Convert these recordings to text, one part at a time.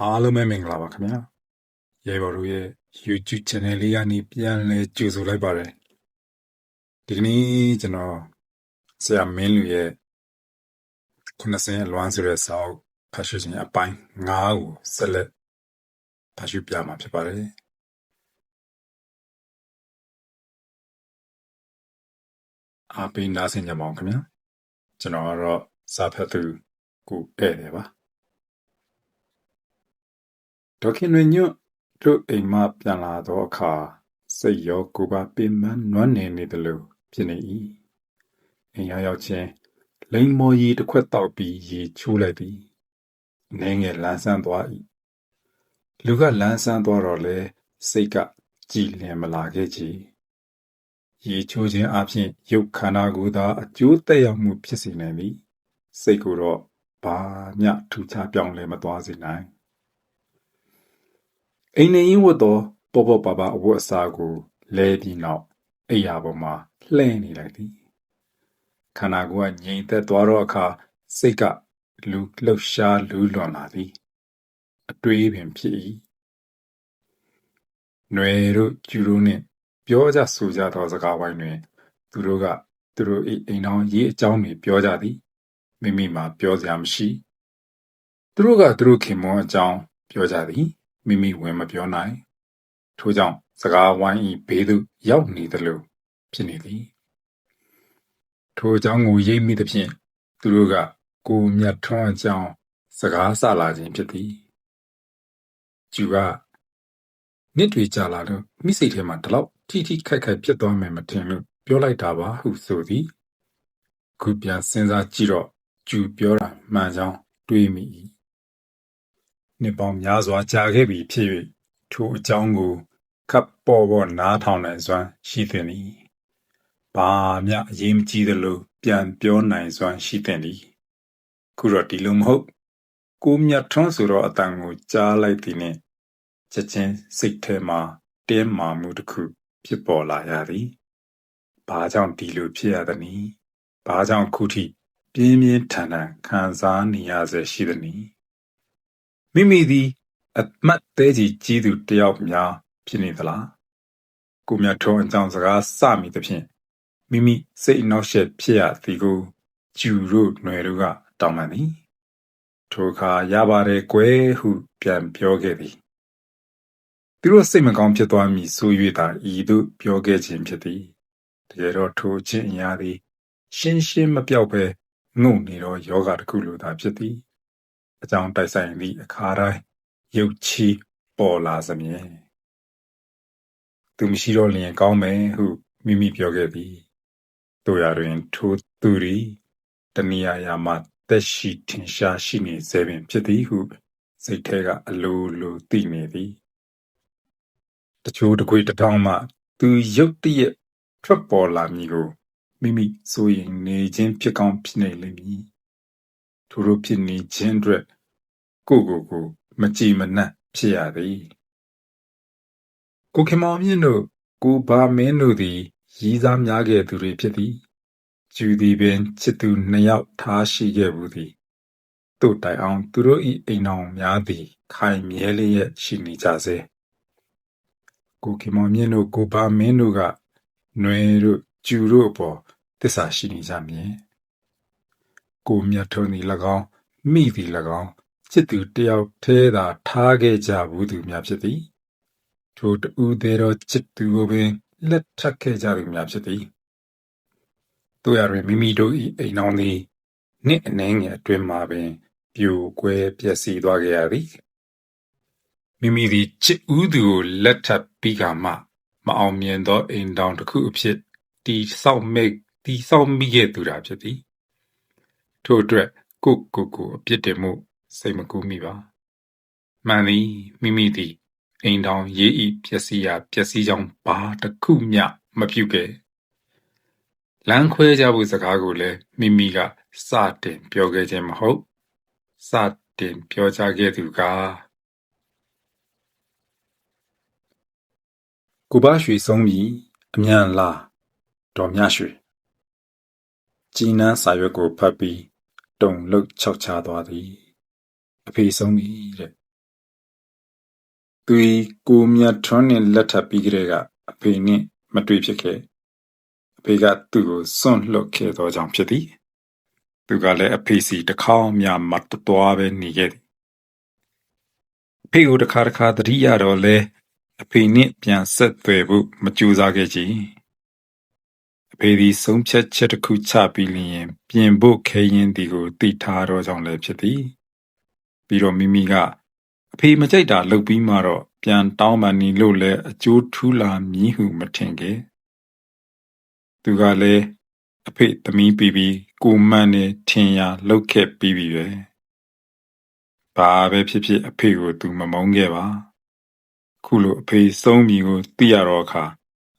အားလုံးပဲမင်္ဂလာပါခင်ဗျာရဲဘော်တို့ရဲ့ YouTube channel လေးကနေပြန်လဲကြိုဆိုလိုက်ပါတယ်ဒီကနေ့ကျွန်တော်ဆရာမင်းလူရဲ့90အလွမ်းဆိုတဲ့စာအုပ်ဖတ်ရှုခြင်းအပိုင်း9ကိုဆက်လက်ဖတ်ရှုပြမှာဖြစ်ပါတယ်အားပေးနားဆင်ကြပါအောင်ခင်ဗျာကျွန်တော်ကတော့စာဖတ်သူကိုဧည့်တယ်ပါ ဒေါခင်တွင်ညွတ်တို့အိမ်မှပြန်လာသောအခါစိတ်ရောကိုယ်ပါပင်ပန်းနွမ်းနယ်နေသလိုဖြစ်နေ၏အိမ်ရောက်ရောက်ချင်းလိမ်မော်ရီတစ်ခွက်တောက်ပြီးရေချိုးလိုက်သည်နေငယ်လန်းဆန်းသွား၏လူကလန်းဆန်းသွားတော့လေစိတ်ကကြည်လင်မလာခဲ့ချေရေချိုးခြင်းအပြင်ရုပ်ခန္ဓာကိုယ်သာအကျိုးသက်ရောက်မှုဖြစ်စေနိုင်သည်စိတ်ကိုတော့ဘာမျှထူးခြားပြောင်းလဲမသွားစေနိုင် အိမ်နေရင်ဝတ်သောပေါ်ပေါ်ပါပါအဝတ်အစားကိုလဲပြီးနောက်အိယာပေါ်မှာလှည့်နေလိုက်သည်ခန္ဓာကိုယ်ကငြိမ်သက်သွားတော့အခါစိတ်ကလူလှုပ်ရှားလူးလွန်လာသည်အတွေးပင်ဖြစ်၏ຫນွေတို့ကျူတို့နှင့်ပြောကြဆိုကြသောစကားဝိုင်းတွင် သူတို့ကသူတို့၏အိမ်တော်ရေးအကြောင်းတွေပြောကြသည်မိမိမှာပြောစရာမရှိသူတို့ကသူတို့ခင်မွန်းအကြောင်းပြောကြသည် မိမိဝင်မပြောနိုင်ထို့ကြောင့်စကားဝိုင်းဤဘေးသို့ရောက်နေသလိုဖြစ်နေသည်ထိုအကြောင်းကိုရိပ်မိသဖြင့်သူတို့ကကိုမြတ်ထွန်းအကြောင်းစကားဆလာခြင်းဖြစ်သည်ကျူကနစ်တွေကြလာတော့မိစိတ်ထဲမှာဒီလောက်ထိထိခိုက်ခိုက်ဖြစ်သွားမယ်မထင်လို့ပြောလိုက်တာပါဟုဆိုသည်ခုပြန်စဉ်းစားကြည့်တော့ကျူပြောတာမှန်ကြောင်းတွေးမိ၏ နှစ်ပေါင်းများစွာကြာခဲ့ပြီဖြစ်၍ထိုအကြောင်းကိုခပ်ပေါ်ပေါ်နားထောင်နိုင်စွမ်းရှိသင့်သည်။ဘာမျှအရေးမကြီးသလိုပြန်ပြောနိုင်စွမ်းရှိသင့်သည်။ခုတော့ဒီလိုမဟုတ်။ကိုမြတ်ထွန်းဆိုတော့အတန်ကိုကြားလိုက်သည်နှင့်ချက်ချင်းစိတ်ထဲမှာတင်းမာမှုတစ်ခုဖြစ်ပေါ်လာရသည်။ဘာကြောင့်ဒီလိုဖြစ်ရသနည်း။ဘာကြောင့်ခုထိပြင်းပြင်းထန်ထန်ခံစားနေရစေရှိသနည်း မိမိသည် အမှတ်သေးကြီးကြီးသူတယောက်များဖြစ်နေသလားကိုမြတ်ထုံးအကြောင်းစကားစမိသဖြင့်မိမိစိတ်အနှောက်အယှက်ဖြစ်ရသည်ကိုကျူတို့ຫນွယ်တို့ကတောင်းပန်သည်ထိုအခါရပါတယ်ကွယ်ဟုပြန်ပြောခဲ့သည်သူတို့စိတ်မကောင်းဖြစ်သွားမည်ဆို၍သာဤသို့ပြောခဲ့ခြင်းဖြစ်သည်တကယ်တော့ထိုခြင်းအရာသည် ရှင်းရှင်းမပြောက်ပဲငုံနေသောယောဂတစ်ခုလိုသာဖြစ်သည် အကြောင်းတိုက်ဆိုင်သည့်အခါတိုင်းရုပ်ချီးပေါ်လာစမြဲသူမရှိတော့လျင်ကောင်းမယ်ဟုမိမိပြောခဲ့သည်တို့ရတွင်ထိုသူသည်တဏှာယာမှတက်ရှိထင်ရှားရှိနေစေပင်ဖြစ်သည်ဟုစိတ်ထဲကအလိုလိုသိနေသည်တချို့တခွေတထောင်မှ သူရုတ်တရက်ထွက်ပေါ်လာမည်ကိုမိမိစိုးရင်နေခြင်းဖြစ်ကောင်းဖြစ်နေလိမ့်မည် ထိုတို့ဖြစ်နေခြင်းအတွက် ကိုကိုကို မကြည်မနှံ့ဖြစ်ရသည်ကိုခင်မောင်မြင့်တို့ကိုဘာမင်းတို့သည်ရည်စားများခဲ့သူတွေဖြစ်သည်ကျူသည်ပင်ချစ်သူနှစ်ယောက်ထားရှိခဲ့ဘူးသည်တို့တိုင်အောင်သူတို့၏အိမ်တော်များသည် ခိုင်မြဲလျက်ရှိနေကြစေကိုခင်မောင်မြင့်တို့ကိုဘာမင်းတို့ကຫນွေတို့ကျူတို့အပေါ်သစ္စာရှိနေကြမည် ကိုမြတ်ထုံးသည်၎င်းမိသည်၎င်းချစ်သူတယောက်ထဲသာထားခဲ့ကြဘူးသူများဖြစ်သည်ထိုတူသေးသောချစ်သူကိုပင်လက်ထပ်ခဲ့ကြသူများဖြစ်သည်တို့ရတွင်မိမိတို့၏အိမ်တော်သည်နှစ်အနှဲငယ်အတွင်းမှာပင်ပြိုကွဲပျက်စီးသွားခဲ့ရသည်မိမိသည်ချစ်ဦးသူကိုလက်ထပ်ပြီးကမှမအောင်မြင်သောအိမ်တော်တစ်ခုအဖြစ်တီဆောက်မိတ်တီဆောက်မိခဲ့သူတာဖြစ်သည် ထို့အတွက်ကိုကိုကိုအပြစ်တင်မှု စိတ်မကူးမိပါမှန်သည်မိမိသည်အိမ်ထောင်ရေးဤပျက်စီးရာပျက်စီးကြောင်းဘာတစ်ခုမျှမပြုခဲ့လမ်းခွဲကြဖို့စကားကိုလည်းမိမိကစတင်ပြောခဲ့ခြင်းမဟုတ်စတင်ပြောကြားခဲ့သူကကိုပါရွှေဆုံးပြီးအမြန်လာတော်မြရွှေကြည်နန်းစာရွက်ကိုဖတ်ပြီး တုံလှုပ်ခြောက်ချသွားသည်အဖေဆုံးပြီတဲ့သူဤကိုမြတ်ထွန်းနှင့်လက်ထပ်ပြီးကလေးကအဖေနှင့်မတွေ့ဖြစ်ခဲ့အဖေကသူ့ကိုစွန့်လွတ်ခဲ့သောကြောင့်ဖြစ်သည်သူကလည်းအဖေစီတစ်ခေါက်မျှမတော်ပဲနေခဲ့သည်အဖေကိုတစ်ခါတစ်ခါသတိရတော့လဲအဖေနှင့်ပြန်ဆက်သွယ်ဖို့မကြိုးစားခဲ့ကြအ ဖေသည်ဆုံးဖြတ်ချက်တစ်ခုချပြီးလျင် ပြင်ဖို့ခဲရင်ဒီကိုတိထားတော့ကြောင့်လည်းဖြစ်သည်ပြီးတော့မိမိကအဖေမကြိုက်တာလုပ်ပြီးမှတော့ပြန်တောင်းပန်နေလို့လည်းအကျိုးထူးလာမည်ဟုမထင်ခဲ့သူကလည်းအဖေသမီးပြီးပြီးကိုမန့်နဲ့ထင်ရလောက်ခဲ့ပြီးပြီပဲဘာပဲဖြစ်ဖြစ်အဖေကိုသူမမုန်းခဲ့ပါခုလိုအဖေဆုံးပြီကိုသိရတော့အခါ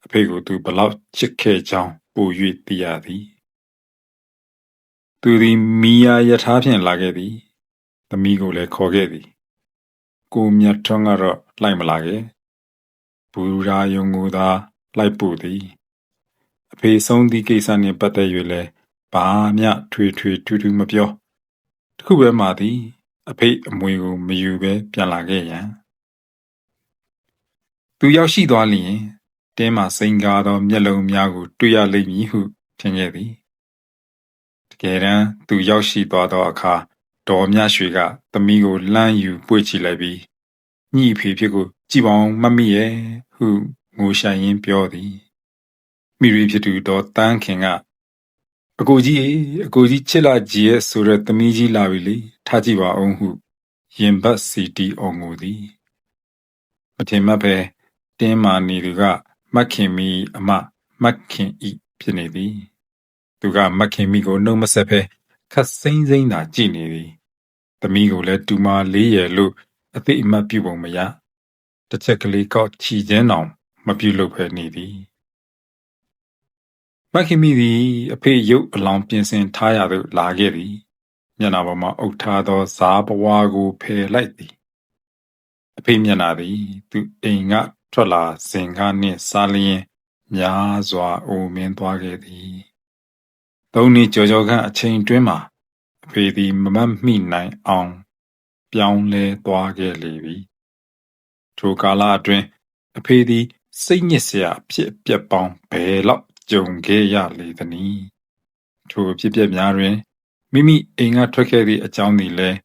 အဖေကိုသူဘလောက်ချစ်ခဲ့ကြောင်း ပို၍သိရသည်သူသည်မီယာယထာဖြင့်လာခဲ့သည်သမီးကိုလည်းခေါ်ခဲ့သည် ကိုမြတ်ထွန်းကတော့လိုက်မလာခဲ့ဘူရာယုံကိုသာလိုက်ပို့သည်အဖေဆုံးသည့်ကိစ္စနှင့်ပတ်သက်၍လည်းဘာမျှထွေထွေထူးထူးမပြောတခုပဲမှသည် အဖေအမွေကိုမယူပဲပြန်လာခဲ့ရန်သူရောက်ရှိသွားလျင် တင်းမှစိန်ကားသောမျက်လုံးများကို တွေ့ရလိမ့်မည်ဟုထင်ခဲ့သည်တကယ်တမ်းသူရောက်ရှိသွားသောအခါဒေါ်မြရွှေကသမီးကိုလှမ်းယူပွေ့ချလိုက်ပြီးညီအဖေဖြစ်ကိုကြည်ပေါင်းမမိရဲ့ဟုငိုရှိုင်ရင်းပြောသည်မိရီဖြစ်သူတော်တန်းခင်ကအကိုကြီးရေအကိုကြီးချစ်လာကြီးရဲ့ဆိုတဲ့သမီးကြီးလာပြီလေထားကြည့်ပါအောင်ဟုရင်ဘတ်စီတီအောင်ငိုသည်မထင်မှတ်ပဲတင်းမာနေသူက မတ်ခင်မီအမမတ်ခင်ဤဖြစ်နေသည် သူကမတ်ခင်မီကိုနှုတ်မဆက်ဖဲခတ်စိမ့်စိမ့်သာကြည့်နေသည်သမီးကိုလည်းတူမာလေးရလို့အသိအမှတ်ပြုပုံမရတစ်ချက်ကလေးကောက်ချီချင်းအောင်မပြုလုပ်ဖဲနေသည်မခင်မိသည်အဖေရုပ်အလောင်းပြင်ဆင်ထားရသို့လာခဲ့သည်မျက်နှာပေါ်မှာအုပ်ထားသောဇာဘဝကိုဖယ်လိုက်သည်အဖေမျက်နှာသည် သူအိမ်က ထွက်လာစဉ်ကနှင့်စားလျင်များစွာအိုမင်းသွားခဲ့သည်သုံးနှစ်ကြော်ကြော်ခန့်အချိန်တွင်းမှာအဖေသည်မမတ်မိနိုင်အောင် ပြောင်းလဲသွားခဲ့လေပြီထိုကာလအတွင်းအဖေသည်စိတ်ညစ်စရာဖြစ်ပျက်ပေါင်းဘယ်လောက်ကြုံခဲ့ရလေသနည်းထိုအဖြစ်ပျက်များတွင်မိမိအိမ်ကထွက်ခဲ့သည့်အကြောင်းသည်လည်း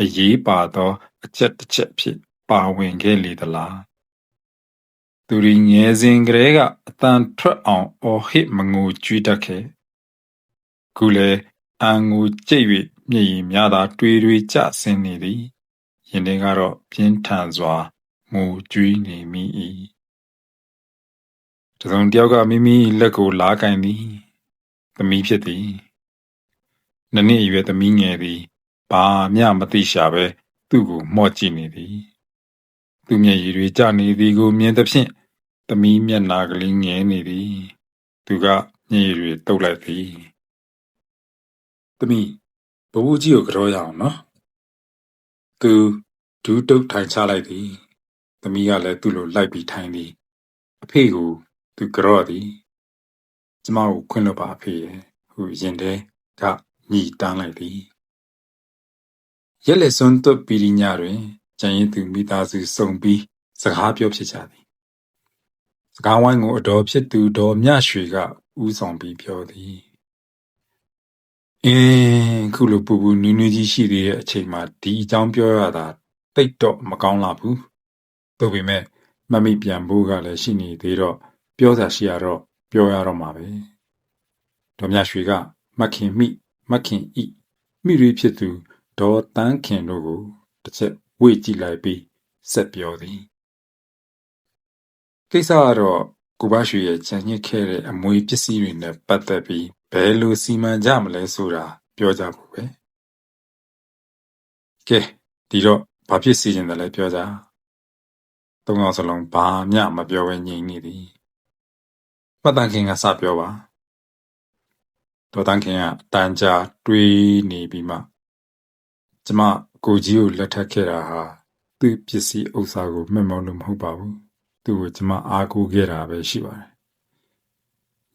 အရေးပါသော အချက်တစ်ချက်ဖြစ်ပါဝင်ခဲ့လေသလား သူရီငယ်စဉ်ကလေးကအတန်ထွက်အောင်အော်ဟစ်မငိုကြွေးတတ်ခဲ့ခုလည်းအံငိုကြိတ်၍မျက်ရည်များသာတွေးတွေးကျဆင်းနေသည်ရင်ထဲကတော့ပြင်းထန်စွာငိုကြွေးနေမိ၏တစုံတယောက်ကမိမိလက်ကိုလာကင်သည်သမီးဖြစ်သည်နနစ်အရွယ်သမီးငယ်သည်ဘာမျှမသိရှာပဲသူ့ကိုမော့ကြည့်နေသည်သူမျက်ရည်တွေကျနေသည်ကိုမြင်သဖြင့် သမီးမျက်နာကလေးငယ်နေသည် သူကမျက်ရည်တွေတုပ်လိုက်သည်သမီးဘဘကြီးကိုကြောရအောင်နော်သူဒူးတုပ်ထိုင်ချလိုက်သည်သမီးကလည်းသူ့လိုလိုက်ပြီးထိုင်သည်အဖေကိုသူကြော့သည်ကျမကိုခွင့်လွှတ်ပါအဖေရဲ့ဟူရင်ထဲကညီတန်းလိုက်သည်ရက်လက်စွန်းသွတ်ပြီးညတွင်ကျန်ရင်သူမိသားစုစုံပြီးစကားပြောဖြစ်ကြသည် စကားဝိုင်းကိုအတော်ဖြစ်သူတော်မြရွှေကဥဆောင်ပြီး ပြောသည် အင်း ခုလို ပူပူနူးနူးကြီး ရှိသေးတဲ့အချိန်မှာ ဒီအကြောင်းပြောရတာတိတ်တော့ မကောင်းလာဘူး သို့ပေမဲ့မမိပြန်ဖို့ကလည်း ရှိနေသေးတော့ ပြောစရာရှိရတော့ ပြောရတော့မှာပဲ ဒေါ်မြရွှေက မခင်မိ မခင်ဤမိရီဖြစ်သူ ဒေါ်တန်းခင်တို့ကို တစ်ချက် ဝေ့ကြည့်လိုက်ပြီး ဆက်ပြောသည် ကိစ္စကတော့ ကိုဘရွှေရဲ့ကြံညစ်ခဲ့တဲ့ အမွေပစ္စည်းတွေနဲ့ပတ်သက်ပြီး ဘယ်လို စီမံကြမလဲဆိုတာ ပြောကြဖို့ပဲ ကဲ ဒီတော့ ဘာဖြစ်စီရင်တယ်လဲ ပြောကြ သုံးအောင်စလုံး ဘာမျှမပြောဘဲ ငြိမ်နေသည်မှတ်တမ်းခင်က စပြောပါ ဒေါ်တန်းခင်က တန်ကြာတွေးနေပြီးမှ ကျမ ကိုကြီးကို လက်ထပ်ခဲ့တာဟာ သူ့ပစ္စည်းဥစ္စာကိုမှတ်မောလို့ မဟုတ်ပါဘူး သူ့ကိုကျမအားကိုးခဲ့တာပဲရှိပါတယ်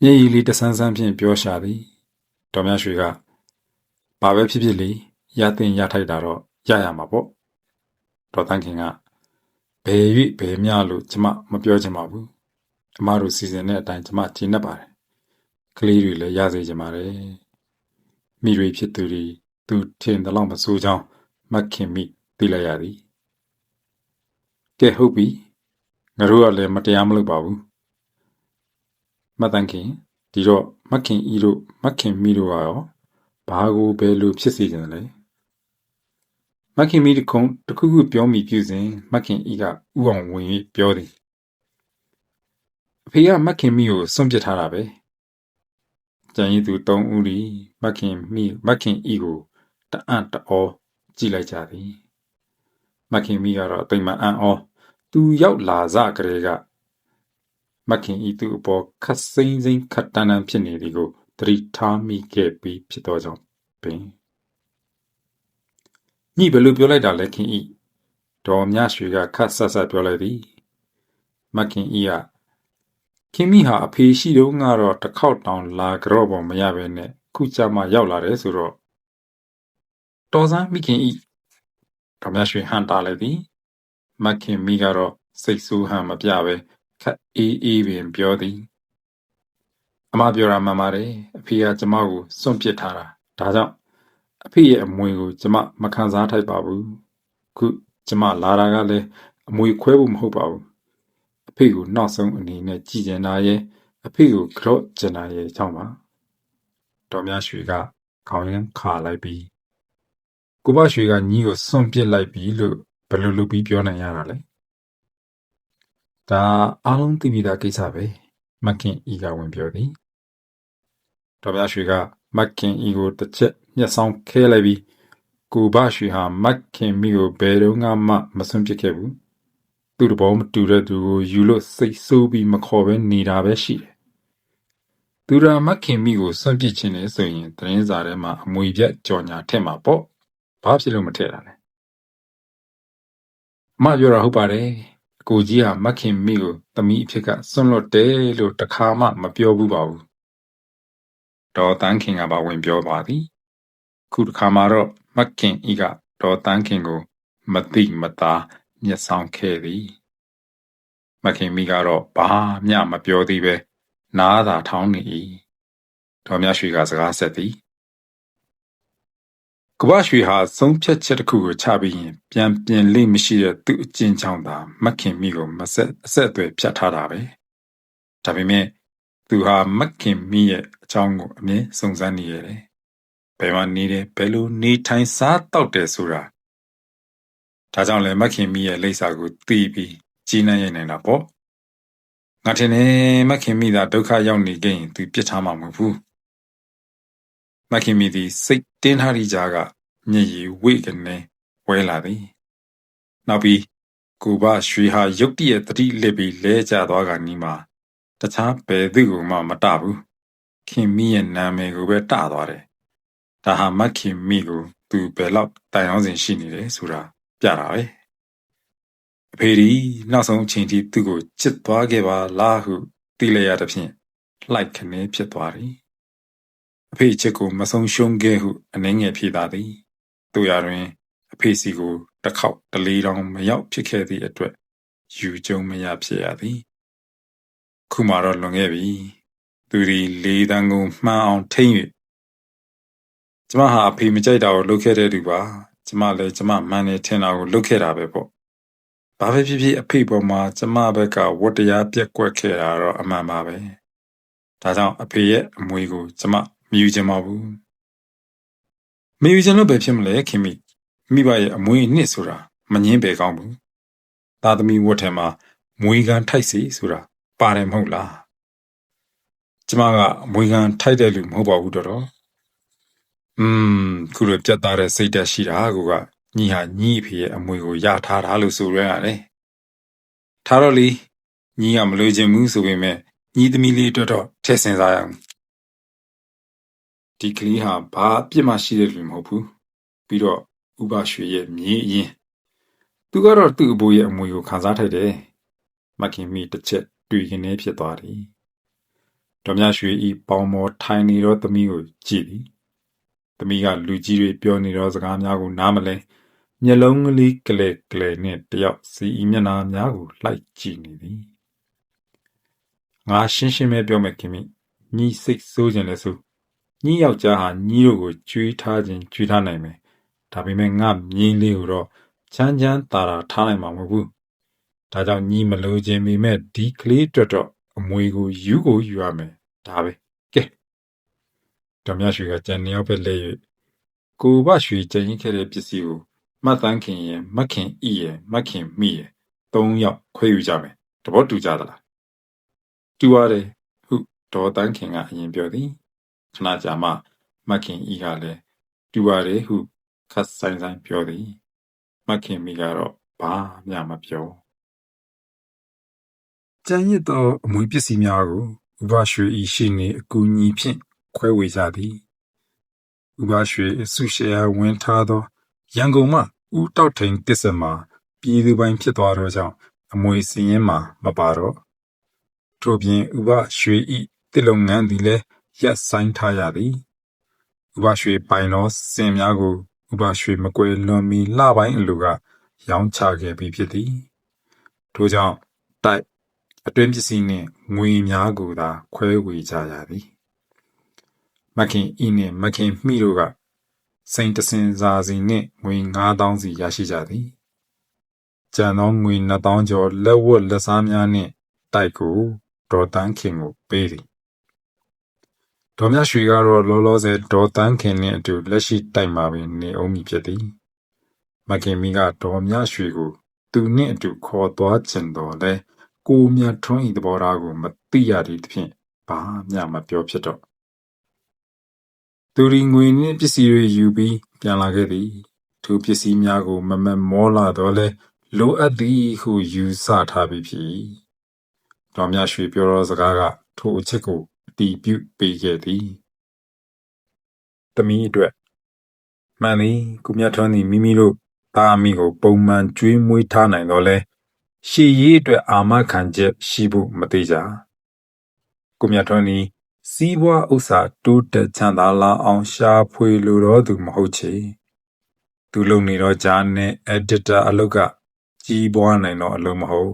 မျက်ရည်လေးတဆန်းဆန်းဖြင့်ပြောရှာသည်ဒေါ်မြရွှေကဘာပဲဖြစ်ဖြစ်လေရတဲ့ရထိုက်တာတော့ရရမှာပေါ့ဒေါ်တန်းခင်ကဘဘယ်၍ဘယ်မျှလို့ကျမမပြောချင်ပါဘူးကျမတို့စီစဉ်တဲ့အတိုင်းကျမကျေနပ်ပါတယ်ကလေးတွေလည်းရစေချင်ပါတယ်မိတွေဖြစ်သူတွေသူထင်တယ်လို့မဆိုးကြောင်းမခင်မိသိလိုက်ရသည်ကဲဟုတ်ပြီ ငါတို့ကလည်းမတရားမလုပ်ပါဘူးမတန်ခင်ဒီတော့မခင်ဤတို့မခင်မိတို့ကရောဘာကိုဘယ်လိုဖြစ်စေကြလဲမခင်မိတခုံတခုခုပြောမိပြုစဉ်မခင်ဤကဥအောင်ဝင်၍ပြောသည်အဖေကမခင်မိကိုစွန့်ပစ်ထားတာပဲကျန်ရည်သူ၃ဦးဒီမခင်မိမခင်ဤကိုတအံ့တောကြည့်လိုက်ကြသည်မခင်မိကတော့အသိမအံ့ဩ သူရောက်လာစကလေးကမခင်ဤသူအပေါ်ခတ်စိမ့်စိမ့်ခတ်တန်းတန်းဖြစ်နေသည်ကိုသတိထားမိခဲ့ပြီးဖြစ်သောကြောင့်ပင်ညိဘယ်လိုပြောလိုက်တာလဲခင်ဤဒေါ်မြရွှေကခတ်ဆက်ဆက်ပြောလိုက်သည်မခင်ဤကခင်မိဟာအဖေရှိတုန်းကတော့တစ်ခေါက်တောင်လာကြော့ပေါ်မရပဲနဲ့ခုကြမှာရောက်လာတယ်ဆိုတော့တော်စမ်းမိခင်ဤဒေါ်မြရွှေဟန်တာလိုက်သည် မခင်မိကတော့စိတ်ဆိုးဟန်မပြပဲခက်အေးအေးပင်ပြောသည်အမပြောတာမှန်ပါတယ်အဖေကကျမကိုစွန့်ပစ်ထားတာဒါကြောင့်အဖေရဲ့အမွေကိုကျမမခံစားထိုက်ပါဘူးခုကျမလာတာကလည်းအမွေခွဲဖို့မဟုတ်ပါဘူးအဖေကိုနောက်ဆုံးအနေနဲ့ကြည်ကျင်တာရဲ့အဖေကိုကြော့ကျင်တာရဲ့ကြောင့်ပါတော်များရွှေကခေါင်းရင်းခါလိုက်ပြီးကိုဘရွှေကညီကိုစွန့်ပစ်လိုက်ပြီလို့ ဘယ်လိုလုပ်ပြီးပြောနိုင်ရတာလဲဒါအားလုံးသိပြီးသားကိစ္စပဲမခင်ဤကဝင်ပြောသည်တော်ပြရွှေကမခင်ဤကိုတစ်ချက်မျက်စောင်းခဲလိုက်ပြီးကိုဘရွှေဟာမခင်မိကိုဘယ်တော့မှမစွန့်ပစ်ခဲ့ဘူးသူ့တဘောမတူတဲ့သူကိုယူလို့စိတ်ဆိုးပြီးမခေါ်ပဲနေတာပဲရှိတယ်သူရာမခင်မိကိုစွန့်ပစ်ခြင်းနဲ့ဆိုရင်သတင်းစာထဲမှာအမွေပြတ်ကြော်ညာထက်မှာပေါ့ဘာဖြစ်လို့မထည့်တာလဲအ မပြောတာဟုတ်ပါတယ်ကိုကြီးဟာမခင်မိကိုသမီးအဖြစ်ကစွန့်လွတ်တယ်လို့တခါမှမပြောဘူးပါဘူးဒေါ်တန်းခင်ကပါဝင်ပြောပါသည်ခုတခါမှတော့မခင်ဤကဒေါ်တန်းခင်ကိုမသိမသာမျက်ဆောင်ခဲ့သည်မခင်မိကတော့ဘာမျှမပြောသေးပဲနားသာထောင်းနေ၏ဒေါ်မြရွှေကစကားဆက်သည် ကဘာရွှေဟာဆုံးဖြတ်ချက်တစ်ခုကိုချပြီးရင်ပြန်ပြင်လိမ့်မရှိတဲ့သူ့အကျဉ်းချောင်းသာမခင်မိကိုမဆက်အဆက်အသွယ်ဖြတ်ထားတာပဲဒါပေမဲ့သူဟာမခင်မိရဲ့အကြောင်းကိုအမြဲစုံစမ်းနေရတယ်ဘယ်မှာနေတယ်ဘယ်လိုနေထိုင်စားတောက်တယ်ဆိုတာဒါကြောင့်လည်းမခင်မိရဲ့လိပ်စာကိုသိပြီးကြီးနှံ့ရိုက်နိုင်တာပေါ့ငါထင်တယ်မခင်မိသာဒုက္ခရောက်နေကြရင်သူပြစ်ထားမှာမဟုတ်ဘူး မခင်မီသည်စိတ်တင်းထားသည့်ကြားကမျက်ရည်ဝေကနေဝဲလာသည်နောက်ပြီးကိုဘရွှေဟာရုတ်တရက်တတိလစ်ပြီးလဲကျသွားကနီးမှာတခြားဘယ်သူ့ကိုမှမတဘူးခင်မီရဲ့နာမည်ကိုပဲတသွားတယ်ဒါဟာမခင်မီကိုသူဘယ်လောက်တိုင်အောင်စဉ်ရှိနေတယ်ဆိုတာပြတာပဲအဖေဒီနောက်ဆုံးအချိန်ထိသူ့ကိုချစ်သွားခဲ့ပါလားဟုသိလိုက်ရသဖြင့်လိုက်ခနဲဖြစ်သွားတ ယ်အဖေ့ချစ်ကိုမဆုံးရှုံးခဲ့ဟုအနှဲငယ်ဖြေသာသည်သို့ရာတွင် အဖေစီကိုတစ်ခေါက်တလေတောင်မရောက်ဖြစ်ခဲ့သည့်အတွက်ယူကြုံမရဖြစ်ရသည်ခုမှတော့လွန်ခဲ့ပြီသူဒီလေးတန်းကိုမှန်းအောင်ထိမ့်၍ကျမဟာအဖေမကြိုက်တာကိုလုပ်ခဲ့တဲ့သူပါကျမလည်းကျမမှန်တယ်ထင်တာကိုလုပ်ခဲ့တာပဲပေါ့ဘာပဲဖြစ်ဖြစ်အဖေပေါ်မှာကျမဘက်ကဝတ္တရားပြက်ကွက်ခဲ့တာတော့အမှန်ပါပဲဒါကြောင့်အဖေရဲ့အမွေကိုကျမ မယူချင်ပါဘူးမယူချင်လို့ပဲဖြစ်မလဲခင်မိမိဘရဲ့အမွေအနှစ်ဆိုတာမငင်းပေကောင်းဘူးသားသမီးဝတ်ထဲမှာမွေကန်ထိုက်စီဆိုတာပါတယ်မဟုတ်လားကျမကအမွေကန်ထိုက်တဲ့လူမဟုတ်ပါဘူးတော်တော်อืมခုလိုပြတ်သားတဲ့စိတ်ဓာတ်ရှိတာကညီဟာညီအဖေရဲ့အမွေကိုရထားတာလို့ဆိုရရတယ်ထားတော့လီညီကမလို့ခြင်းဘူးဆိုပေမဲ့ညီသမီးလေးအတွက်တော့ထည့်စင်စားရအောင် ဒီကလေးဟာဘာအပြစ်မှရှိတဲ့လူမဟုတ်ဘူးပြီးတော့ဥပရွှေရဲ့မြေးအရင်သူကတော့သူ့အဘိုးရဲ့အမွေကိုခံစားထိုက်တယ်မခင်မီတစ်ချက်တွေ့ခင်နေဖြစ်သွားတယ်ဒေါ်မြရွှေဤပေါင်မော်ထိုင်နေတော့သမီးကိုကြည့်သည်သမီးကလူကြီးတွေပြောနေတော့စကားများကိုနားမလဲမျက်လုံးကလေးကလေကလေနဲ့တယောက်စီဤမျက်နှာများကိုလိုက်ကြည့်နေသည်ငါရှင်းရှင်းပဲပြောမယ်ခင်ဗျညီစိတ်ဆိုးခြင်းလဲဆို ညီယောက်ျားဟာညီတို့ကိုကြွေးထားခြင်းကြွေးထားနိုင်မယ်ဒါပေမဲ့ငါမြင်းလေးကိုတော့ချမ်းချမ်းသာသာထားနိုင်မှာမဟုတ်ဘူးဒါကြောင့်ညီမလို့ခြင်းပေမဲ့ဒီကလေးအတွက်တော့အမွေကိုယူကိုယူရမယ်ဒါပဲကဲတော်မြတ်ရွှေကကြံနေရောက်ပဲလဲ၍ကိုဘရွှေကြင်ရင်ခဲ့တဲ့ပစ္စည်းကိုမတ်တန်းခင်ရဲ့မခင်ဤရဲ့မခင်မိရဲ့သုံးယောက်ခွဲယူကြမယ်တဘောတူကြသလားတူရတယ်ဟုဒေါ်တန်းခင်ကအရင်ပြောသည် ခဏကြာမှ မခင်ဤကလည်း တူရတယ်ဟုခတ်ဆိုင်ဆိုင်ပြောသည် မခင်မိကတော့ ဘာမှမပြော ကျန်ရစ်သော အမွေပစ္စည်းများကိုဥပရွှေဤရှိနေအကူအညီဖြင့် ခွဲဝေကြသည်ဥပရွှေ အစုရှယ်ယာဝင်ထားသော ရန်ကုန်မှ ဦးတောက်ထိန်တစ္ဆမှာ ပြည်သူပိုင်ဖြစ်သွားသောကြောင့် အမွေစည်ရင်မှာ မပါတော့ ထို့ပြင်ဥပရွှေဤတစ်လုပ်ငန်းသည်လည်း ရပ်ဆိုင်ထားရသည်ဥပရွှေပိုင်သောစင်များကိုဥပရွှေမကွယ်လွန်မီလှပိုင်းအလိုကရောင်းချခဲ့ပြီးဖြစ်သည်ထို့ကြောင့်တိုက်အတွင်းပစ္စည်းနှင့်ငွေများကိုသာခွဲဝေကြရသည်မခင်ဤနှင့်မခင်မိတို့ကစိန်တစင်စာစီနှင့်ငွေ9000စီရရှိကြသည်ကျန်သောငွေ2000ကျော်လက်ဝတ်လက်စားများနှင့်တိုက်ကိုဒေါ်တန်းခင်ကိုပေးသည် ဒေါ်မြရွှေကတော့လောလောဆယ်ဒေါ်တန်းခင်နှင့်အတူလက်ရှိတိုက်မှာပင်နေအောင်မည်ဖြစ်သည်မခင်မိကဒေါ်မြရွှေကိုသူနှင့်အတူခေါ်သွားခြင်းတော်လဲကိုမြတ်ထွန်းဤသဘောထားကိုမသိရသည့်ဖြင့်ဘာမှမပြောဖြစ်တော့သူဒီငွေနှင့်ပစ္စည်းတွေယူပြီးပြန်လာခဲ့သည်ထိုပစ္စည်းများကိုမမမောလာတော့လဲလိုအပ်သည်ဟုယူဆထားပြီးဖြစ်တော်မြရွှေပြောသောစကားကထိုအချက်ကို အတီးပြုပေးခဲ့သည်တမီးအတွက်မှန်သည်ကုမြတ်ထွန်းသည်မိမိတို့သားမိကို ပုံမှန်ကျွေးမွေးထားနိုင်တော့လဲရှေ့ရေးအတွက်အာမခံချက်ရှိဖို့မသေးကြကိုမြတ်ထွန်းသည်စီးပွားဥစ္စာတိုးတက်ချမ်းသာလာအောင်ရှာဖွေလိုတော့သူမဟုတ်ချေသူလုံနေတော့ဂျာနဲ့ editor အလုပ်ကကြီးပွားနိုင်တော့အလုပ်မဟုတ်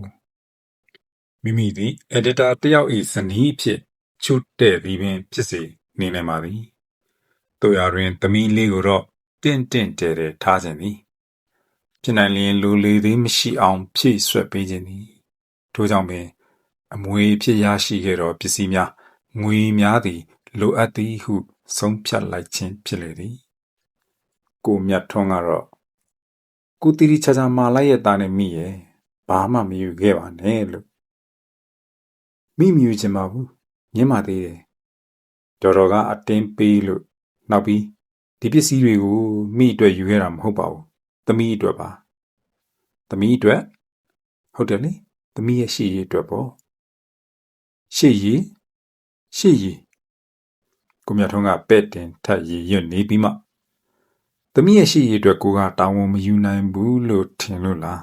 မိမိသည် editor တယောက်၏ဇနီးဖြစ် ချွတ်တဲ့ပြီးပင်ဖြစ်စေနေနိုင်ပါသည်တို့ရတွင်သမီးလေးကိုတော့တင့်တင့်တဲတဲထားခြင်းသည်ဖြစ်နိုင်လျင်လူလေသေးမရှိအောင်ဖြည့်ဆွက်ပေးခြင်းသည်ထို့ကြောင့်ပင် အမွေဖြစ်ရရှိခဲ့သောပစ္စည်းများငွေများသည် လိုအပ်သည်ဟု ဆုံးဖြတ်လိုက်ခြင်းဖြစ်လေသည်ကိုမြတ်ထွန်းကတော့ကိုတီရီချာချာမာလိုက်ရဲ့သားနဲ့မိရဲ့ဘာမှမယူခဲ့ပါနဲ့လို့မိမယူချင်ပါဘူး ညင်ပါသေးတယ်တော်တော်ကအတင်းပေးလို့နောက်ပြီးဒီပစ္စည်းတွေကိုမိအတွက်ယူခဲ့တာမဟုတ်ပါဘူးသမီးအတွက်ပါသမီးအတွက်ဟုတ်တယ်လေသမီးရဲ့ရှေ့ရေးအတွက်ပေါ့ရှေ့ရေးရှေ့ရေးကိုမြတ်ထွန်းကပဲ့တင်ထပ်ရည်ရွတ်နေပြီးမှသမီးရဲ့ရှေ့ရေးအတွက်ကိုကတောင်းဝန်မယူနိုင်ဘူးလို့ထင်လို့လား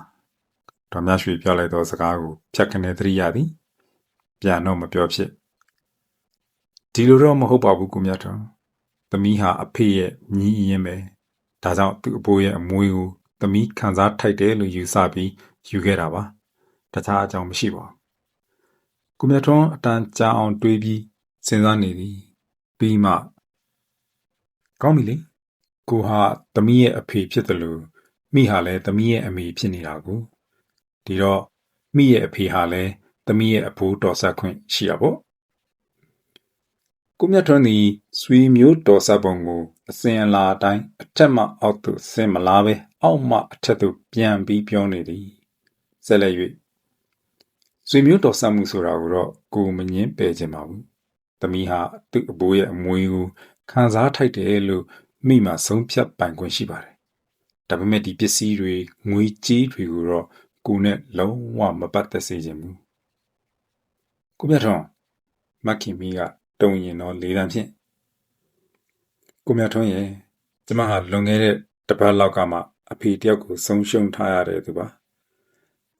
တော်မြတ်ရွှေပြောလိုက်သောစကားကိုဖြတ်ခနဲ့သတိရသည်ပြန်တော့မပြောဖြစ် ဒီလိုတော့မဟုတ်ပါဘူးကိုမြတ်ထွန်းသမီးဟာအဖေရဲ့ညီရင်ပဲဒါကြောင့်သူ့အဖိုးရဲ့အမွေကိုသမီးခံစားထိုက်တယ်လို့ယူဆပြီးယူခဲ့တာပါတခြားအကြောင်းမရှိပါဘူးကိုမြတ်ထွန်းအတန်ကြာအောင်တွေးပြီးစဉ်းစားနေသည်ပြီးမှကောင်းပြီလေကိုဟာသမီးရဲ့အဖေဖြစ်တယ်လို့မိဟာလည်းသမီးရဲ့အမေဖြစ်နေတာကိုဒီတော့မိရဲ့အဖေဟာလည်းသမီးရဲ့အဖိုးတော်ဆက်ခွင့်ရှိရပေါ့ ကိုမြတ်ထွန်းသည်ဆွေမျိုးတော်ဆက်ပုံကိုအစဉ်အလာအတိုင်းအထက်မှအောက်သို့ဆင်းမလားပဲအောက်မှအထက်သို့ပြန်ပြီးပြောနေသည်ဆက်လက်၍ဆွေမျိုးတော်ဆက်မှုဆိုတာကိုတော့ကိုမငင်းပယ်ခြင်းပါဘူးသမီးဟာသူ့အဘိုးရဲ့အမွေကိုခံစားထိုက်တယ်လို့မိမှဆုံးဖြတ်ပိုင်ခွင့်ရှိပါတယ်ဒါပေမဲ့ဒီပစ္စည်းတွေငွေကြေးတွေကိုတော့ကိုနဲ့လုံးဝမပတ်သက်စေခြင်းဘူးကိုမြတ်ထွန်းမခင်မီက တုံရင်တော့လေးတန်းဖြင့်ကိုမြတ်ထွန်းရဲ့ကျမဟာလွန်ခဲ့တဲ့တပတ်လောက်ကမှအဖေတယောက်ကိုဆုံးရှုံးထားရတယ်သူပါ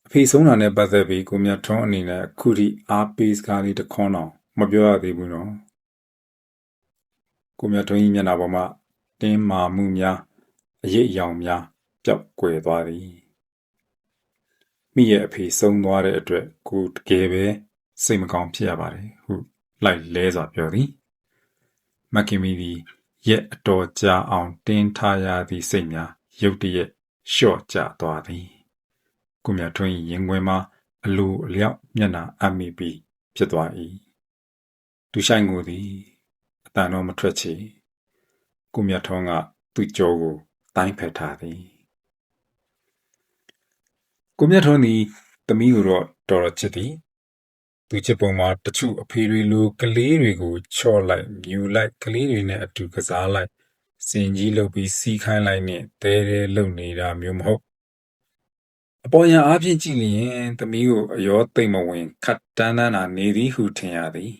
အဖေဆုံးတာနဲ့ပတ်သက်ပြီးကိုမြတ်ထွန်းအနေနဲ့အခုထိအားပေးစကားလေးတစ်ခွန်းတော့မပြောရသေးဘူးနော်ကိုမြတ်ထွန်းကြီးမျက်နှာပေါ်မှာတင်းမာမှုများအရေးအယောင်များပျောက်ကွယ်သွားသည်မိရဲ့အဖေဆုံးသွားတဲ့အတွက်ကိုတကယ်ပဲစိတ်မကောင်းဖြစ်ရပါတယ်ဟု လိုက်လဲစွာပြောသည်မက်ခင်မီသည်ရက်အတော်ကြာအောင်တင်းထားရသည့်စိတ်များရုတ်တရက်လျှော့ကျသွားသည်ကိုမြထွန်း၏ရင်ခွင်မှာအလိုအလျောက်မျက်နှာအပ်မိပြီးဖြစ်သွား၏သူဆိုင်ကိုသည်အတန်တော့မထွက်ချေကိုမြထွန်းကသူ့ကြောကိုတိုင်းဖက်ထားသည်ကိုမြထွန်းသည်သမီးကိုတော့တော်တော်ချစ်သည် သူချစ်ပုံမှာတချို့အဖေတွေလိုကလေးတွေကိုချော့လိုက်မြူလိုက်ကလေးတွေနဲ့အတူကစားလိုက်စင်ကြီးလုပ်ပြီးစီးခိုင်းလိုက်နဲ့တဲတဲလုံနေတာမျိုးမဟုတ်အပေါ်ယံအားဖြင့်ကြည့်လျင်သမီးကိုအယောသိမ့်မဝင်ခတ်တန်းတန်းနာနေသည်ဟုထင်ရသည်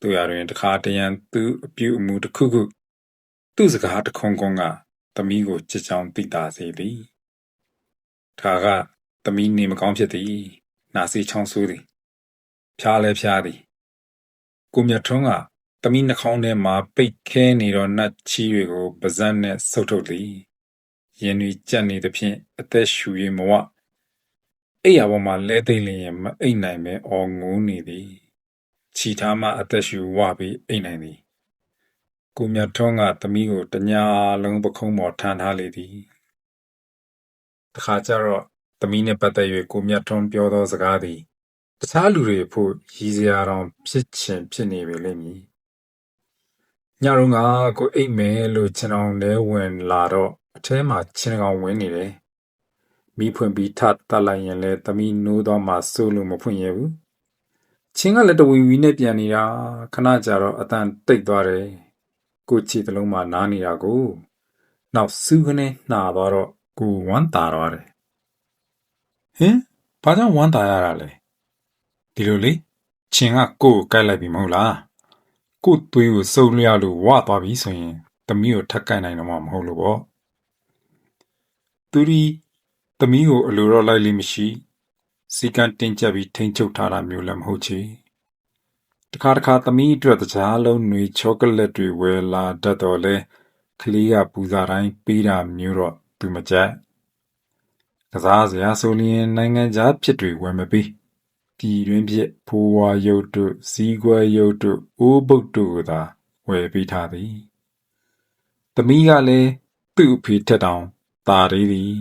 သူရတွင်တခါတရံသူအပြုအမူတစ်ခုခုသူ့စကားတခုံကုန်းကသမီးကိုချစ်ချောင်းသိတာစေသည်ဒါကသမီးနေမကောင်းဖြစ်သည်နာစီချောင်းဆိုးသည် ဖျားလဲဖျားသည်ကိုမြတ်ထွန်းကသမီးနှာခေါင်းထဲမှာပိတ်ခဲနေတော့နတ်ချီတွေကိုပါဇက်နဲ့ဆုပ်ထုတ်သည်ရင်တွေကြက်နေသဖြင့်အသက်ရှူ၍မဝအိယာပေါ်မှာလဲသိမ့်လျင်မအိတ်နိုင်ပဲအော်ငိုးနေသည်ခြီထားမှအသက်ရှူဝပြီးအိတ်နိုင်သည်ကိုမြတ်ထွန်းကသမီးကိုတညာလုံးပခုံးပေါ်ထမ်းထားလေသည်တခါကျတော့သမီးနဲ့ပတ်သက်၍ကိုမြတ်ထွန်းပြောသောစကားသည် တခြားလူတွေဖို့ရည်စရာတောင်ဖြစ်ချင်ဖြစ်နေပေလိမ့်မည်ညတော့ကကိုအိတ်မယ်လို့ခြံအောင်လဲဝင်လာတော့အထဲမှာခြံကောင်ဝင်နေတယ်မိဖွင့်ပြီးထတက်လိုက်ရင်လဲသမီးနိုးတော့မှစိုးလို့မဖွင့်ရဘူးချင်းကလည်းတဝီဝီနဲ့ပြန်နေတာခဏကြာတော့အတန်တိတ်သွားတယ်ကိုချီတလုံးမှနားနေတာကိုနောက်စူးကနေနှာသွားတော့ကိုဝမ်းတာတော့တယ်ဟင်ဘာကြောင့်ဝမ်းတာရတာလဲ ဒီလိုလေချင်းကကိုကိုကိုက်လိုက်ပြီမဟုတ်လားကိုသွေးကိုစုပ်လျလို့ဝသွားပြီဆိုရင်သမီးကိုထက်ကိုက်နိုင်တော့မှမဟုတ်လို့ပေါ့သူဒီသမီးကိုအလိုတော့လိုက်လိမ့်မရှိစီကံတင်းကျပ်ပြီးထိန်ချုပ်ထားတာမျိုးလည်းမဟုတ်ချေတခါတခါသမီးအတွက်တကြားလုံးຫນွေချောကလက်တွေဝယ်လာတတ်တော်လဲကလေးကပူစာတိုင်းပေးတာမျိုးတော့သူမကြိုက်ကစားစရာဆိုလျင်နိုင်ငံခြားဖြစ်တွေဝယ်မပေး ပြည်တွင်းဖြစ်ဖိုးဝါရုပ်တို့ဇီးကွဲရုပ်တို့အိုးပုတ်တို့ကိုသာဝယ်ပေးထားသည်သမီးကလည်းသူ့အဖေထက်တောင်ตาသေးသည်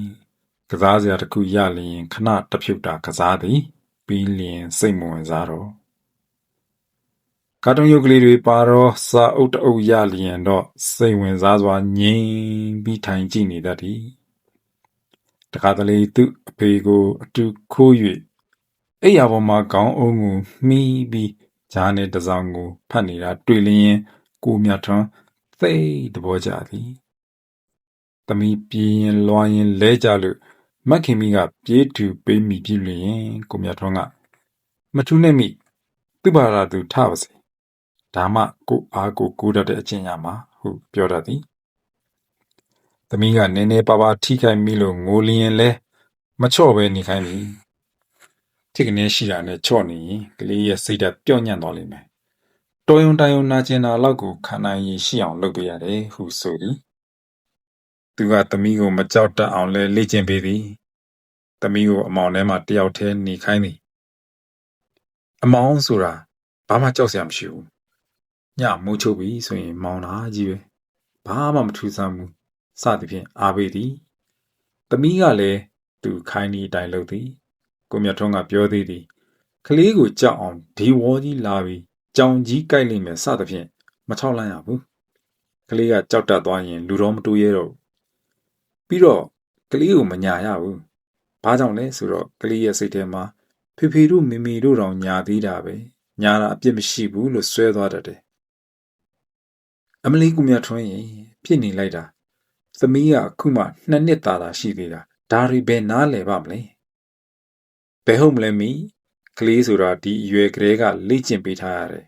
ကစားစရာတစ်ခုရလျင်ခဏတဖြုတ်တာကစားသည်ပြီးလျင်စိတ်မဝင်စားတော့ကာတွန်းရုပ်ကလေးတွေပါတော့စာအုပ်တအုပ်ရလျင်တော့စိတ်ဝင်စားစွာငြိမ်ပြီးထိုင်ကြည့်နေတတ်သည်တခါတလေသူ့အဖေကိုအတူခိုး၍ အိယာပေါ်မှာခေါင်းအုံးကိုမှီးပြီးဂျားနဲ့တစောင်းကိုဖတ်နေတာတွေ့လျင်ကိုမြတ်ထွန်းသိသဘောကျသည်သမီးပြင်းရင်လွှားရင်လဲကြလို့မက်ခင်မီကပြေးတူပေးမိပြလျင်ကိုမြတ်ထွန်းကမထူးနဲ့မိသူ့ဘာသာသူထပါစေဒါမှကိုအားကိုကိုတတ်တဲ့အချင်းရမှာဟုပြောတတ်သည်သမီးကနည်းနည်းပါးပါးထိခိုက်မိလို့ငိုလျင်လဲမချော့ပဲနေခိုင်းပြီ ထိကနေရှိတာနဲ့ချော့နေရင်ကလေးရဲ့စိတ်ဓာတ်ပျော့ညံ့သွားလိမ့်မယ်တော်ယုံတိုင်ယုံနာကျင်တာလောက်ကိုခံနိုင်ရရှိအောင်လုပ်ပေးရတယ်ဟုဆိုသည်သူကသမီးကိုမကြောက်တတ်အောင်လဲလေ့ကျင့်ပေးသည်သမီးကိုအမောင်ထဲမှာတယောက်တည်းနေခိုင်းသည်အမောင်ဆိုတာဘာမှကြောက်စရာမရှိဘူးညမိုးချုပ်ပြီဆိုရင်မောင်တာကြီးပဲဘာမှမထူးဆန်းဘူးစသဖြင့်အားပေးသည်သမီးကလည်းသူခိုင်းသည့်အတိုင်းလုပ်သည် ကိုမြတ်ထွန်းကပြောသေးသည်ကလေးကိုကြောက်အောင်ဒီဝေါ်ကြီးလာပြီးကြောင်ကြီးကြိုက်လိမ့်မယ်စသဖြင့်မထောက်လန့်ရဘူးကလေးကကြောက်တတ်သွားရင်လူတော်မတူရဲတော့ပြီးတော့ကလေးကိုမညာရဘူးဘာကြောင့်လဲဆိုတော့ကလေးရဲ့စိတ်ထဲမှာဖေဖေတို့မေမေတို့တောင်ညာသေးတာပဲညာတာအပြစ်မရှိဘူးလို့ဆွဲသွားတတ်တယ်အမလီကူမြထွန်းရင်ဖြစ်နေလိုက်တာသမီးကအခုမှနှစ်နှစ်သာသာရှိသေးတာဒါရီဘယ်နားလဲပါမလဲ ဘယ်ဟုတ်မလဲမီကလေးဆိုတာဒီအရွယ်ကလေးကလေ့ကျင့်ပေးထားရတယ်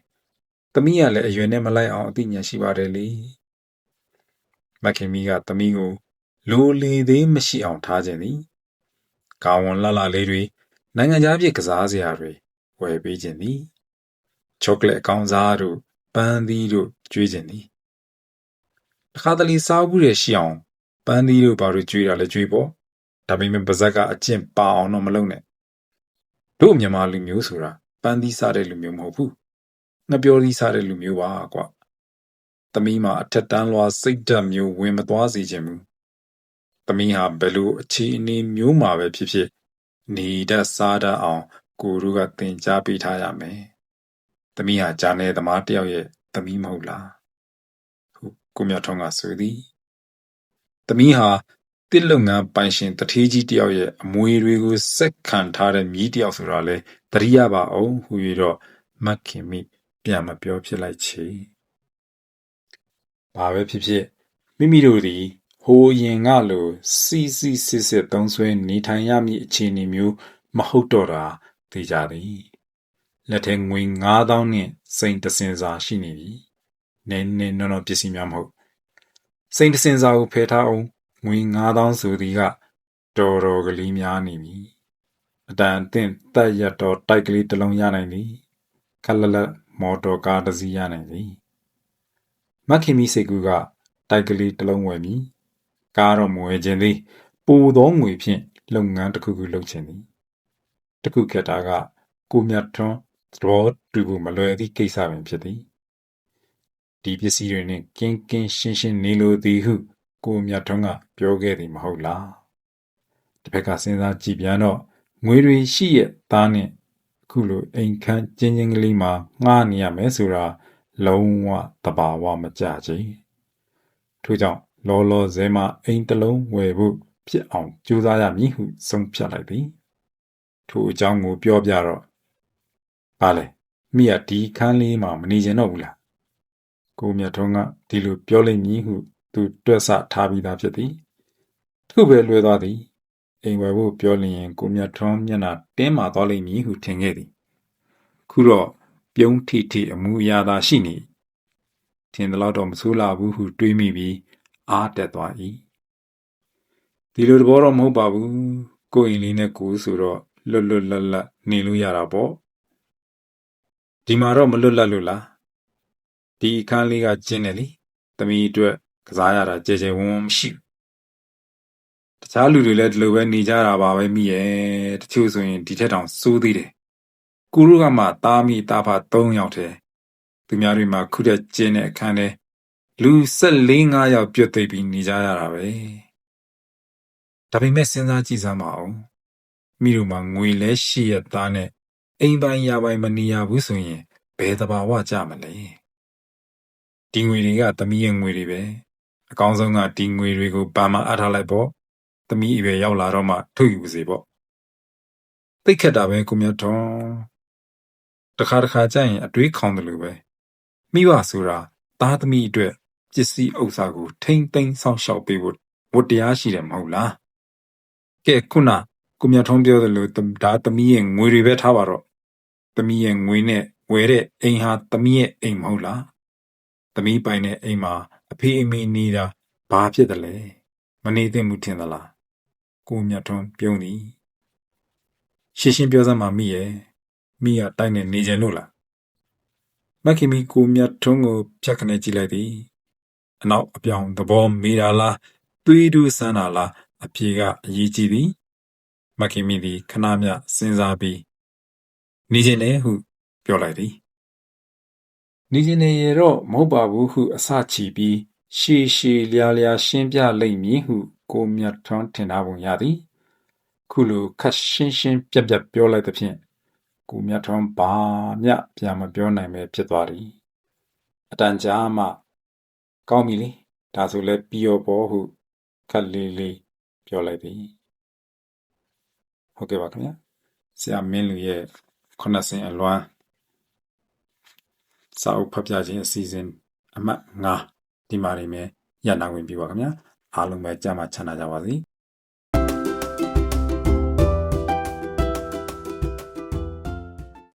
သမီးကလည်းအရွယ်နဲ့မလိုက်အောင်အသိဉာဏ်ရှိပါတယ်လေမခင်မီကသမီးကိုလိုလေသေးမရှိအောင်ထားခြင်းသည်ကာဝန်လှလှလေးတွေနိုင်ငံခြားပြည်ကစားစရာတွေဝယ်ပေးခြင်းသည်ချောကလက်အကောင်စားတို့ပန်းသီးတို့ကျွေးခြင်းသည်တခါတလေစားဘူးရရှိအောင်ပန်းသီးတို့ဘာလို့ကျွေးတာလဲကျွေးပေါ့ဒါပေမဲ့ပါဇက်က အကျင့်ပါအောင်တော့မလုပ်နဲ့ တို့မြန်မာလူမျိုးဆိုတာပန်းသီးစားတဲ့လူမျိုးမဟုတ်ဘူးငပြောသီးစားတဲ့လူမျိုးပါကွာသမီးမှာအထက်တန်းလွှာစိတ်ဓာတ်မျိုးဝင်မသွားစေချင်ဘူးသမီးဟာဘယ်လိုအခြေအနေမျိုးမှာပဲဖြစ်ဖြစ်နေတတ်စားတတ်အောင်ကိုတို့ကသင်ကြားပေးထားရမယ်သမီးဟာဂျာနယ်သမားတယောက်ရဲ့သမီးမဟုတ်လားဟုတ်ကိုမြတ်ထုံးကဆိုသည်သမီးဟာ တစ်လုပ်ငန်းပိုင်ရှင်တထေးကြီးတယောက်ရဲ့အမွေတွေကိုစက်ခံထားတဲ့မြီးတယောက်ဆိုတာလဲသတိရပါအောင်ဟူ၍တော့မတ်ခင်မိပြန်မပြောဖြစ်လိုက်ချေဘာပဲဖြစ်ဖြစ်မိမိတို့သည်ဟိုအရင်ကလိုစီစီစစ်စစ်သုံးဆွဲနေထိုင်ရမည့်အခြေအနေမျိုးမဟုတ်တော့တာသိကြသည်လက်ထဲငွေ9000နဲ့စိန်တစင်စာရှိနေပြီနည်းနည်းနော်နော်ပစ္စည်းများမဟုတ်စိန်တစင်စာကိုဖယ်ထားအောင် ငွေ9000ဆိုသည်ကတော်တော်ကလေးများနေပြီအတန်အသင့်တက်ရတော့တိုက်ကလေးတစ်လုံးရနိုင်သည်ခက်လက်လက်မော်တော်ကားတစ်စီးရနိုင်သည်မခင်မီစိတ်ကူကတိုက်ကလေးတစ်လုံးဝယ်မည်ကားတော့မဝယ်ခြင်းသည်ပိုသောငွေဖြင့်လုပ်ငန်းတစ်ခုခုလုပ်ခြင်းသည်တစ်ခုခက်တာကကိုမြတ်ထွန်းသဘောတူဖို့မလွယ်သည့်ကိစ္စပင်ဖြစ်သည်ဒီပစ္စည်းတွေနှင့်ကင်းကင်းရှင်းရှင်းနေလိုသည်ဟု ကိုမြတ်ထွန်းကပြောခဲ့သည်မဟုတ်လားတစ်ဖက်ကစဉ်းစားကြည့်ပြန်တော့ငွေတွေရှိရဲ့သားနဲ့အခုလိုအိမ်ခန်းကျင်းချင်းကလေးမှာငှားနေရမယ်ဆိုတာလုံးဝတဘာဝမကြချေထို့ကြောင့်လောလောဆယ်မှာအိမ်တစ်လုံးဝယ်ဖို့ဖြစ်အောင်ကြိုးစားရမည်ဟုဆုံးဖြတ်လိုက်သည်ထိုအကြောင်းကိုပြောပြတော့ဘာလဲမိရဒီခန်းလေးမှာမနေချင်တော့ဘူးလားကိုမြတ်ထုံးကဒီလိုပြောလိမ့်မည်ဟု သူတွက်ဆထားပြီးသားဖြစ်သည်သူ့ပဲလွယ်သွားသည်အိမ်ဝယ်ဖို့ပြောလျင်ကိုမြတ်ထွန်းမျက်နှာတင်းမာသွားလိမ့်မည်ဟုထင်ခဲ့သည်ခုတော့ပြုံးထိထိအမှုအရာသာရှိနေထင်သလောက်တော့မဆိုးလာဘူးဟုတွေးမိပြီးအားတက်သွား၏ဒီလိုတဘောတော့မဟုတ်ပါဘူးကိုယ်အိမ်လေးနဲ့ကိုယ်ဆိုတော့လွတ်လွတ်လပ်လပ်နေလို့ရတာပေါ့ဒီမှာတော့မလွတ်လပ်လို့လားဒီအခန်းလေးကကျင်းတယ်လေသမီးအတွက် ကစားရတာကြဲကြဲဝန်းဝန်းမရှိဘူးတခြားလူတွေလည်းဒီလိုပဲနေကြတာပါပဲမိရဲ့တချို့ဆိုရင်ဒီထက်တောင်စိုးသေးတယ်ကိုတို့ကမှသားမိသားဖ၃ယောက်တည်းသူများတွေမှာခုတဲ့ကျင်းတဲ့အခန်းထဲလူ14 5ယောက်ပြုတ်သိပ်ပြီးနေကြရတာပဲဒါပေမဲ့စဉ်းစားကြည့်စမ်းပါဦးမိတို့မှာငွေလဲရှိရသားနဲ့အိမ်ပိုင်ရပိုင်မနေရဘူးဆိုရင်ဘယ်တဘာဝကြမလဲဒီငွေတွေကသမီးရဲ့ငွေတွေပဲ အကောင်းဆုံးကဒီငွေတွေကိုပါမအပ်ထားလိုက်ပေါ့သမီးအရွယ်ရောက်လာတော့မှထုတ်ယူစေပေါ့သိခက်တာပဲကိုမြတ်ထွန်းတခါတခါကျရင်အတွေးခေါင်တယ်လို့ပဲမိဘဆိုတာသားသမီးအတွက်ပစ္စည်းဥစ္စာကို ထိမ့်သိမ်းစောင့်ရှောက်ပေးဖို့ဝတ္တရားရှိတယ်မဟုတ်လားကဲခုနကိုမြတ်ထွန်းပြောသလိုဒါသမီးရဲ့ငွေတွေပဲထားပါတော့သမီးရဲ့ငွေနဲ့ဝယ်တဲ့အိမ်ဟာသမီးရဲ့အိမ်မဟုတ်လားသမီးပိုင်တဲ့အိမ်မှာ အဖေအမေနေတာဘာဖြစ်တယ်လဲမနေသင့်ဘူးထင်သလားကိုမြတ်ထွန်းပြုံးသည်ရှင်းရှင်းပြောစမ်းပါမိရဲ့မိကတိုက်နေနေကြလို့လားမခင်မီကိုမြတ်ထွန်းကိုဖြတ်ခနဲ့ကြည့်လိုက်သည်အနောက်အပြောင်သဘောမေးတာလားသွေးတူးဆန်းတာလားအဖြေကအရေးကြီးသည်မခင်မီသည်ခဏမျှစဉ်းစားပြီးနေခြင်းနဲ့ဟုပြောလိုက်သည် နေခြင်းနဲ့ရတော့မဟုတ်ပါဘူးဟုအစချီပြီးရှေရှေလျာလျာရှင်းပြလိမ့်မည်ဟုကိုမြတ်ထွန်းထင်ထားပုံရသည်ခုလိုခတ်ရှင်းရှင်းပြက်ပြက်ပြောလိုက်သဖြင့်ကိုမြတ်ထွန်းဘာမျှပြန်မပြောနိုင်ပဲဖြစ်သွားသည်အတန်ကြာမှ ကောင်းပြီလေဒါဆိုလဲပြီးရောပေါ်ဟုခက်လေးလေးပြောလိုက်သည်ဟုတ်ကဲ့ပါခင်ဗျာဆရာမင်းလူရဲ့ခုနှစ်စင်အလွမ်း စာအုပ်ဖတ်ပြခြင်းအစီအစဉ်အမှတ်9ဒီမှာနေမယ်ရနာဝင်ပြီပါခင်ဗျာအားလုံးပဲကြမှာချမ်းသာကြပါစေ